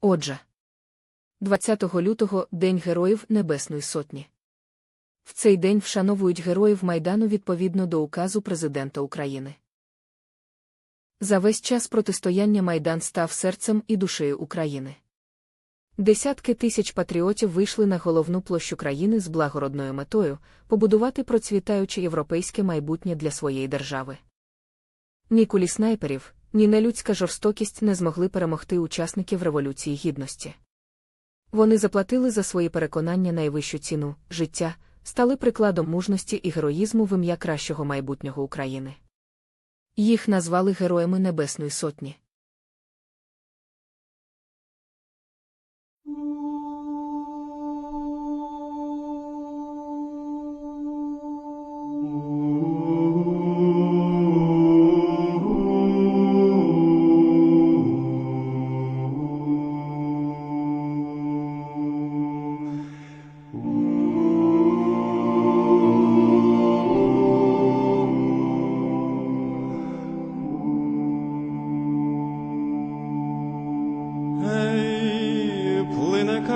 Отже, 20 лютого День Героїв Небесної Сотні. В цей день вшановують героїв Майдану відповідно до указу Президента України. За весь час протистояння Майдан став серцем і душею України. Десятки тисяч патріотів вийшли на головну площу країни з благородною метою побудувати процвітаюче європейське майбутнє для своєї держави. Ні кулі снайперів, ні нелюдська жорстокість не змогли перемогти учасників Революції Гідності. Вони заплатили за свої переконання найвищу ціну життя, стали прикладом мужності і героїзму в ім'я кращого майбутнього України. Їх назвали Героями Небесної Сотні.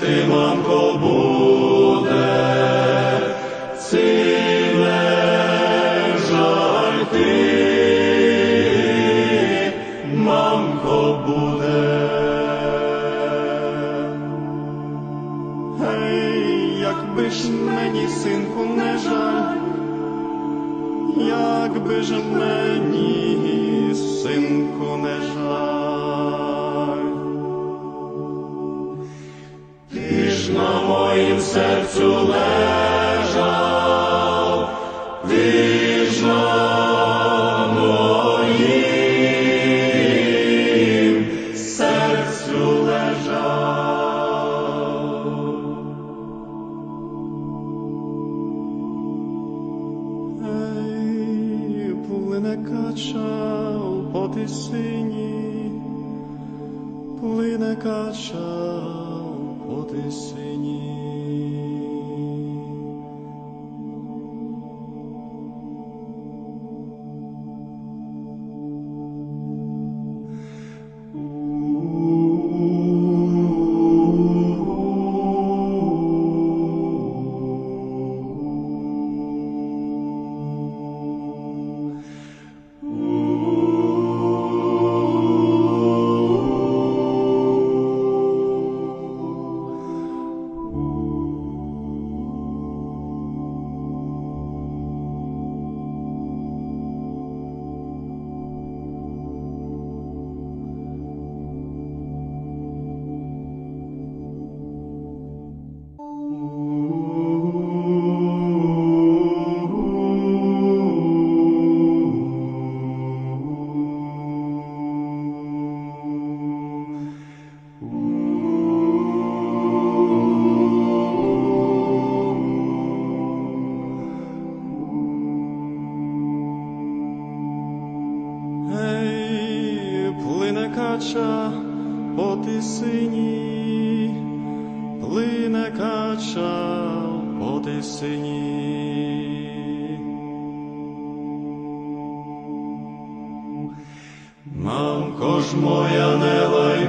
ти, мамко, буде, ці не жаль мамко, буде. Якби ж мені, синку, не жаль, якби ж мені, синку, не жаль. Серцю лежав, на моїм серцю лежав. Ей, плине кача по тисині, плине кача по кача по тисині, плине кача по тисині. Мамко ж моя не лай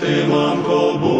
ти, мамко, будь.